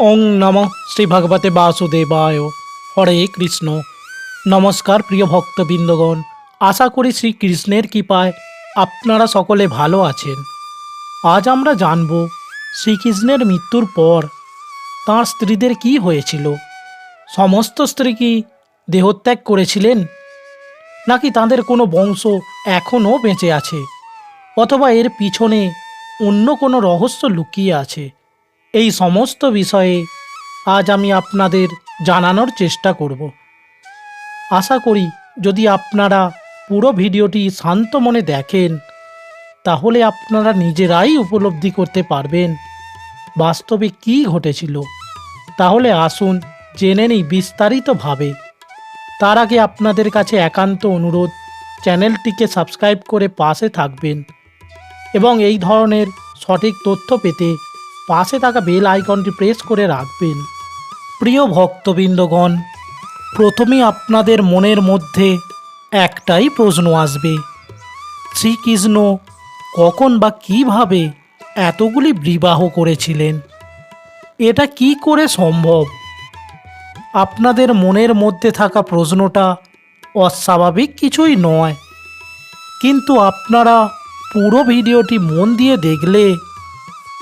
ওং নম শ্রী ভগবতে বাসুদেবায়। হরে কৃষ্ণ। নমস্কার প্রিয় ভক্তবৃন্দগণ। আশা করি শ্রীকৃষ্ণের কৃপায় আপনারা সকলে ভালো আছেন। আজ আমরা জানব শ্রীকৃষ্ণের মৃত্যুর পর তাঁর স্ত্রীদের কি হয়েছিল? সমস্ত স্ত্রী কি দেহত্যাগ করেছিলেন? নাকি তাদের কোনো বংশ এখনও বেঁচে আছে? অথবা এর পিছনে অন্য কোনো রহস্য লুকিয়ে আছে? এই সমস্ত বিষয়ে আজ আমি আপনাদের জানানোর চেষ্টা করব। আশা করি যদি আপনারা পুরো ভিডিওটি শান্ত মনে দেখেন, তাহলে আপনারা নিজেরাই উপলব্ধি করতে পারবেন বাস্তবে কি ঘটেছিল। তাহলে আসুন জেনে নিই বিস্তারিতভাবে। তার আগে আপনাদের কাছে একান্ত অনুরোধ, চ্যানেলটিকে সাবস্ক্রাইব করে পাশে থাকবেন এবং এই ধরনের সঠিক তথ্য পেতে পাশে থাকা বেল আইকনটি প্রেস করে রাখবেন। প্রিয় ভক্তবৃন্দগণ প্রথমে আপনাদের মনের মধ্যে একটাই প্রশ্ন আসবে, শ্রীকৃষ্ণ কখন বা কীভাবে এতগুলি বিবাহ করেছিলেন? এটা কি করে সম্ভব? আপনাদের মনের মধ্যে থাকা প্রশ্নটা অস্বাভাবিক কিছুই নয়। কিন্তু আপনারা পুরো ভিডিওটি মন দিয়ে দেখলে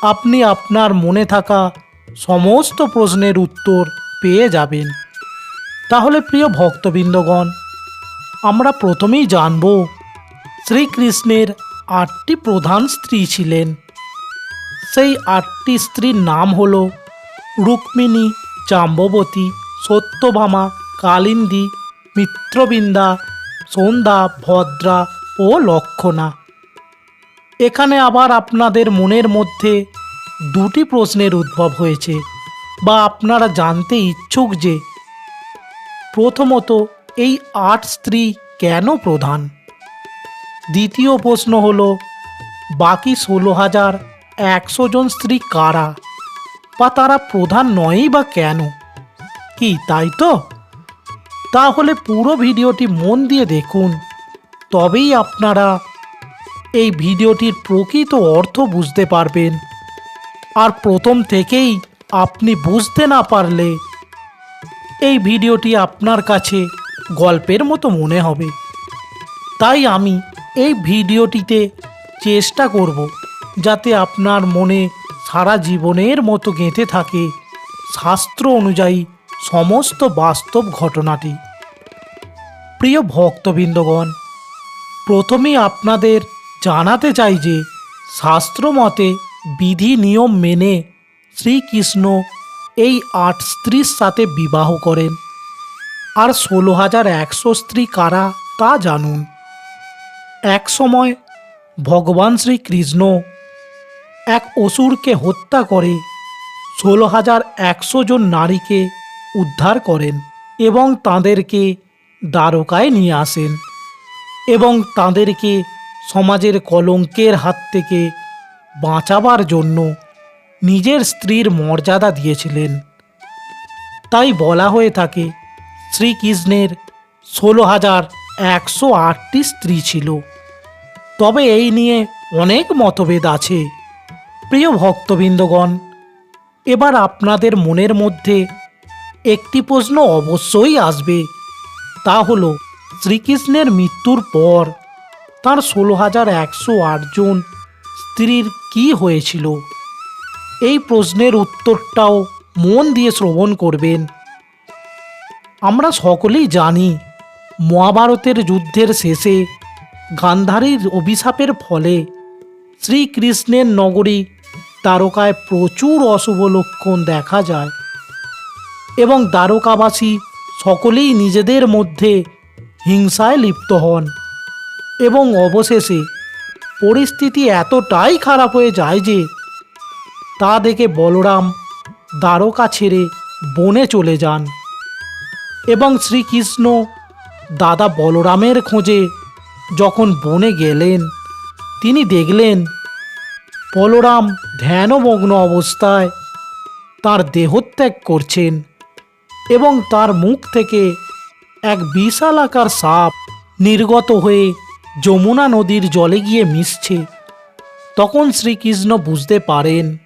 আপনি আপনার মনে থাকা সমস্ত প্রশ্নের উত্তর পেয়ে যাবেন। তাহলে প্রিয় ভক্তবৃন্দগণ, আমরা প্রথমেই জানব শ্রীকৃষ্ণের আটটি প্রধান স্ত্রী ছিলেন। সেই আটটি স্ত্রীর নাম হল রুক্মিণী জাম্ববতী সত্যভামা, কালিন্দী, মিত্রবৃন্দা, সন্ধ্যা, ভদ্রা ও লক্ষণা। এখানে আবার আপনাদের মনের মধ্যে দুটি প্রশ্নের উদ্ভব হয়েছে বা আপনারা জানতে ইচ্ছুক যে প্রথমত, এই আট স্ত্রী কেন প্রধান? দ্বিতীয় প্রশ্ন হল, বাকি ষোলো হাজার একশো জন স্ত্রী কারা? বা তারা প্রধান নয়ই বা কেন? কি তাই তো? তাহলে পুরো ভিডিওটি মন দিয়ে দেখুন, তবেই আপনারা এই ভিডিওটির প্রকৃত অর্থ বুঝতে পারবেন। আর প্রথম থেকেই আপনি বুঝতে না পারলে এই ভিডিওটি আপনার কাছে গল্পের মতো মনে হবে। তাই আমি এই ভিডিওটিতে চেষ্টা করব যাতে আপনার মনে সারা জীবনের মতো গেঁথে থাকে শাস্ত্র অনুযায়ী সমস্ত বাস্তব ঘটনাটি। প্রিয় ভক্তবৃন্দগণ, প্রথমেই আপনাদের জানাতে চাই যে শাস্ত্র মতে বিধি নিয়ম মেনে শ্রীকৃষ্ণ এই আট স্ত্রীর সাথে বিবাহ করেন। আর ষোলো হাজার একশো স্ত্রী কারা তা জানুন। এক সময় ভগবান শ্রীকৃষ্ণ এক অসুরকে হত্যা করে ষোলো হাজার একশো জন নারীকে উদ্ধার করেন এবং তাদেরকে দ্বারকায় নিয়ে আসেন এবং তাদেরকে সমাজের কলঙ্কের হাত থেকে বাঁচাবার জন্য নিজের স্ত্রীর মর্যাদা দিয়েছিলেন। তাই বলা হয়ে থাকে, শ্রীকৃষ্ণের ষোলো হাজার একশো আটটি স্ত্রী ছিল। তবে এই নিয়ে অনেক মতভেদ আছে। প্রিয় ভক্তবৃন্দগণ, এবার আপনাদের মনের মধ্যে একটি প্রশ্ন অবশ্যই আসবে। তা হলো, শ্রীকৃষ্ণের মৃত্যুর পর তার ষোলো হাজার একশো আটজন স্ত্রীর কি হয়েছিল? এই প্রশ্নের উত্তরটাও মন দিয়ে শ্রবণ করবেন। আমরা সকলেই জানি, মহাভারতের যুদ্ধের শেষে গান্ধারীর অভিশাপের ফলে শ্রীকৃষ্ণের নগরী দ্বারকায় প্রচুর অশুভ লক্ষণ দেখা যায় এবং দ্বারকাবাসী সকলেই নিজেদের মধ্যে হিংসায় লিপ্ত হন। এবং অবশেষে পরিস্থিতি এতটাই খারাপ হয়ে যায় যে তা দেখে বলরাম দ্বারকা ছেড়ে বনে চলে যান এবং শ্রীকৃষ্ণ দাদা বলরামের খোঁজে যখন বনে গেলেন, তিনি দেখলেন বলরাম ধ্যানমগ্ন অবস্থায় তার দেহত্যাগ করছেন এবং তার মুখ থেকে এক বিশাল আকার সাপ নির্গত হয়ে যমুনা নদীর জলে গিয়ে মিশছে। তখন শ্রীকৃষ্ণ বুঝতে পারেন,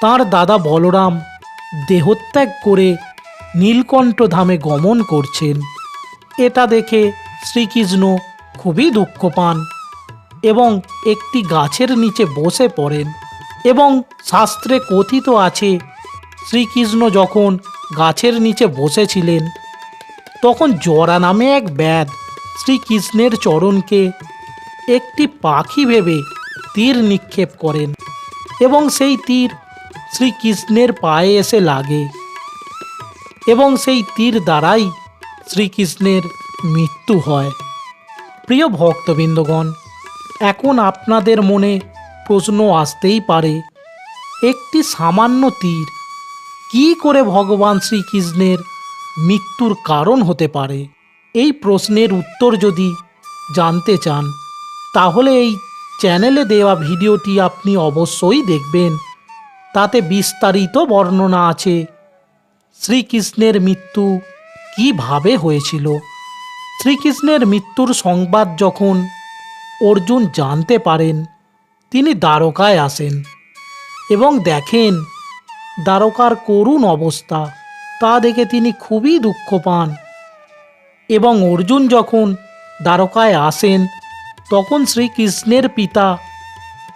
তার দাদা বলরাম দেহত্যাগ করে নীলকণ্ঠ ধামে গমন করছেন। এটা দেখে শ্রীকৃষ্ণ খুবই দুঃখ পান এবং একটি গাছের নিচে বসে পড়েন এবং শাস্ত্রে কথিত আছে, শ্রীকৃষ্ণ যখন গাছের নিচে বসেছিলেন, তখন জরা নামে এক ব্যাধ শ্রীকৃষ্ণের চরণকে একটি পাখি ভেবে তীর নিক্ষেপ করেন এবং সেই তীর শ্রীকৃষ্ণের পায়ে এসে লাগে এবং সেই তীর দ্বারাই শ্রীকৃষ্ণের মৃত্যু হয়। প্রিয় ভক্তবৃন্দগণ, এখন আপনাদের মনে প্রশ্ন আসতেই পারে, একটি সামান্য তীর কি করে ভগবান শ্রীকৃষ্ণের মৃত্যুর কারণ হতে পারে? এই প্রশ্নের উত্তর যদি জানতে চান, তাহলে এই চ্যানেলে দেওয়া ভিডিওটি আপনি অবশ্যই দেখবেন। তাতে বিস্তারিত বর্ণনা আছে শ্রীকৃষ্ণের মৃত্যু কীভাবে হয়েছিল। শ্রীকৃষ্ণের মৃত্যুর সংবাদ যখন অর্জুন জানতে পারেন, তিনি দ্বারকায় আসেন এবং দেখেন, দ্বারকার করুণ অবস্থা, তা দেখে তিনি খুবই দুঃখ পান। এবং অর্জুন যখন দ্বারকায় আসেন, তখন শ্রীকৃষ্ণের পিতা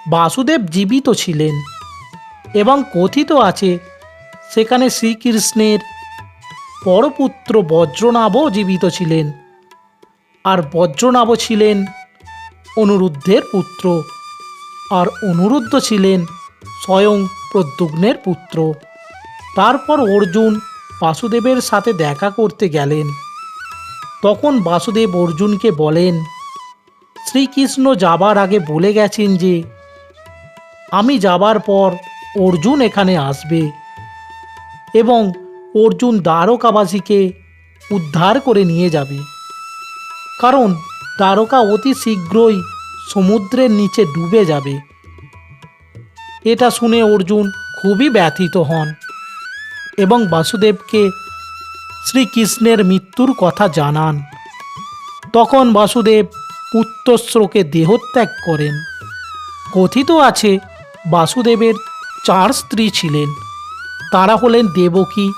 বাসুদেব জীবিত ছিলেন এবং কথিত আছে, সেখানে শ্রীকৃষ্ণের পরপুত্র বজ্রনাভও জীবিত ছিলেন। আর বজ্রনাভ ছিলেন অনুরুদ্ধের পুত্র আর অনুরুদ্ধ ছিলেন স্বয়ং প্রদ্যুগ্নের পুত্র। তারপর অর্জুন বাসুদেবের সাথে দেখা করতে গেলেন। তখন বাসুদেব অর্জুনকে বলেন, শ্রীকৃষ্ণ যাবার আগে বলে গেছেন যে, আমি যাবার পর অর্জুন এখানে আসবে এবং অর্জুন দ্বারকাবাসীকে উদ্ধার করে নিয়ে যাবে। কারণ দ্বারকা অতি শীঘ্রই সমুদ্রের নিচে ডুবে যাবে। এটা শুনে অর্জুন খুবই ব্যথিত হন এবং বাসুদেবকে শ্রীকৃষ্ণের মৃত্যুর কথা জানান। তখন বাসুদেব পুত্রশ্রোকে দেহত্যাগ করেন। কথিত আছে, বাসুদেবের চার স্ত্রী ছিলেন। তারা হলেন দেবকী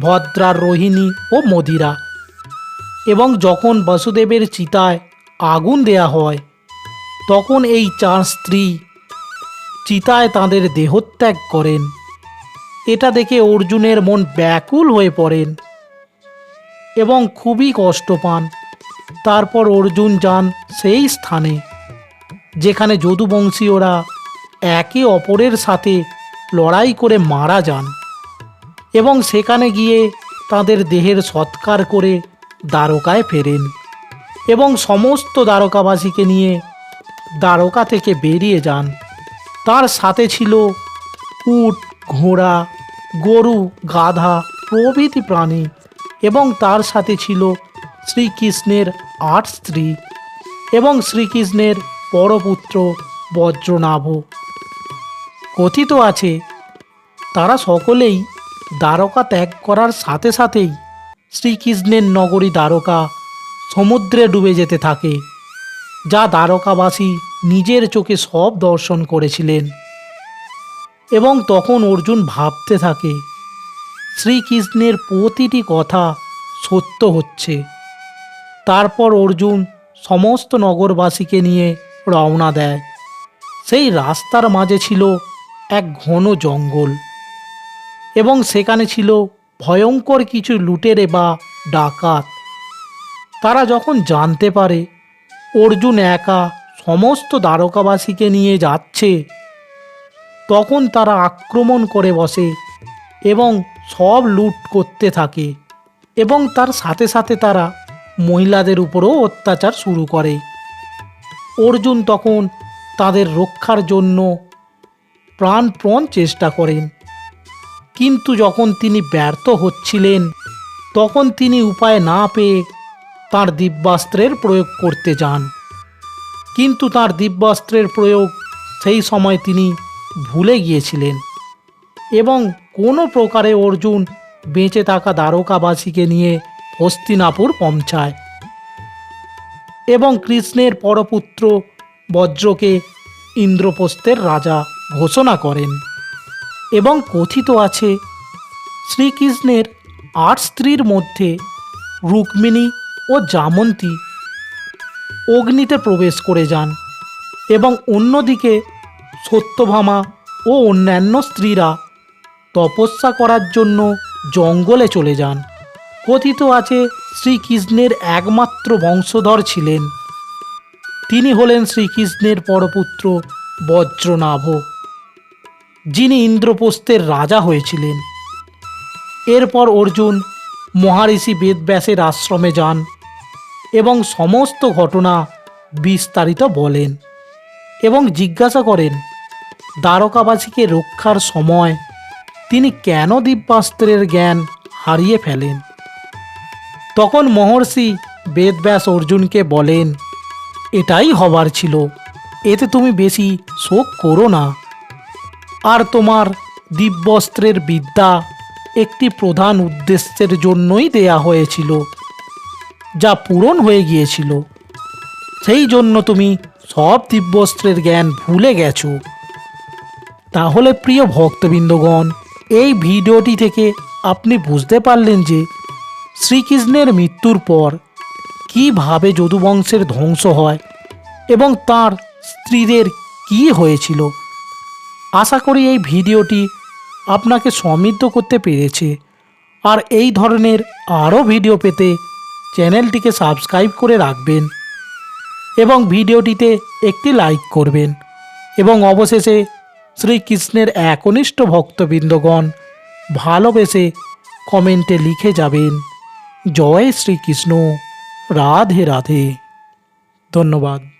ভদ্রার রোহিণী ও মদিরা। এবং যখন বাসুদেবের চিতায় আগুন দেয়া হয়, তখন এই চার স্ত্রী চিতায় তাদের দেহত্যাগ করেন। এটা দেখে অর্জুনের মন ব্যাকুল হয়ে পড়েন। এবং খুবই কষ্ট পান। তারপর অর্জুন যান সেই স্থানে, যেখানে যদুবংশীয়রা একে অপরের সাথে লড়াই করে মারা যান এবং সেখানে গিয়ে তাদের দেহের সৎকার করে দ্বারকায় ফেরেন এবং সমস্ত দ্বারকাবাসীকে নিয়ে দ্বারকা থেকে বেরিয়ে যান। তার সাথে ছিল উট, ঘোড়া, গরু, গাধা প্রভৃতি প্রাণী। এবং তার সাথে ছিল শ্রীকৃষ্ণের আট স্ত্রী এবং শ্রীকৃষ্ণের পরপুত্র বজ্রনাভ। কথিত আছে, তারা সকলেই দ্বারকা ত্যাগ করার সাথে সাথেই শ্রীকৃষ্ণের নগরী দ্বারকা সমুদ্রে ডুবে যেতে থাকে, যা দ্বারকাবাসী নিজের চোখে সব দর্শন করেছিলেন। এবং তখন অর্জুন ভাবতে থাকে শ্রীকৃষ্ণের প্রতিটি কথা সত্য হচ্ছে। তারপর অর্জুন সমস্ত নগরবাসীকে নিয়ে রওনা দেয়। সেই রাস্তার মাঝে ছিল এক ঘন জঙ্গল এবং সেখানে ছিল ভয়ঙ্কর কিছু লুটেরে বা ডাকাত। তারা যখন জানতে পারে অর্জুন একা সমস্ত দ্বারকাবাসীকে নিয়ে যাচ্ছে, তখন তারা আক্রমণ করে বসে এবং সব লুট করতে থাকে এবং তার সাথে সাথে তারা মহিলাদের উপরও অত্যাচার শুরু করে। অর্জুন তখন তাদের রক্ষার জন্য প্রাণপ্রণ চেষ্টা করেন। কিন্তু যখন তিনি ব্যর্থ হচ্ছিলেন, তখন তিনি উপায় না পেয়ে তার দিব্যাস্ত্রের প্রয়োগ করতে যান। কিন্তু তার দিব্যাস্ত্রের প্রয়োগ সেই সময় তিনি ভুলে গিয়েছিলেন এবং কোনো প্রকারে অর্জুন বেঁচে থাকা দ্বারকাবাসীকে নিয়ে হস্তিনাপুর পৌঁছায় এবং কৃষ্ণের পরপুত্র বজ্রকে ইন্দ্রপ্রস্থের রাজা ঘোষণা করেন। এবং কথিত আছে, শ্রীকৃষ্ণের আট স্ত্রীর মধ্যে রুক্মিণী ও জামন্তী অগ্নিতে প্রবেশ করে যান এবং অন্যদিকে সত্যভামা ও অন্যান্য স্ত্রীরা তপস্যা করার জন্য জঙ্গলে চলে যান। কথিত আছে শ্রীকৃষ্ণের একমাত্র বংশধর ছিলেন। তিনি হলেন শ্রীকৃষ্ণের পরপুত্র বজ্রনাভ, যিনি ইন্দ্রপ্রস্থের রাজা হয়েছিলেন। এরপর অর্জুন মহারিষি বেদব্যাসের আশ্রমে যান এবং সমস্ত ঘটনা বিস্তারিত বলেন এবং জিজ্ঞাসা করেন, দ্বারকাবাসীকে রক্ষার সময় তিনি কেন দিব্যাস্ত্রের জ্ঞান হারিয়ে ফেলেন? তখন মহর্ষি বেদব্যাস অর্জুনকে বলেন, এটাই হবার ছিল, এতে তুমি বেশি শোক করো না। আর তোমার দিব্যস্ত্রের বিদ্যা একটি প্রধান উদ্দেশ্যের জন্যই দেয়া হয়েছিল, যা পূরণ হয়ে গিয়েছিল। সেই জন্য তুমি সব দিব্যস্ত্রের জ্ঞান ভুলে গেছো। তাহলে প্রিয় ভক্তবৃন্দগণ এই ভিডিওটি থেকে আপনি বুঝতে পারলেন যে শ্রীকৃষ্ণের মৃত্যুর পর কীভাবে যদুবংশের ধ্বংস হয় এবং তার স্ত্রীদের কি হয়েছিল। আশা করি এই ভিডিওটি আপনাকে সমৃদ্ধ করতে পেরেছে। আর এই ধরনের আরও ভিডিও পেতে চ্যানেলটিকে সাবস্ক্রাইব করে রাখবেন এবং ভিডিওটিতে একটি লাইক করবেন এবং অবশেষে শ্রীকৃষ্ণের একনিষ্ঠ ভক্তবৃন্দগণ ভালোবেসে কমেন্টে লিখে যাবেন জয় শ্রীকৃষ্ণ রাধে রাধে। ধন্যবাদ।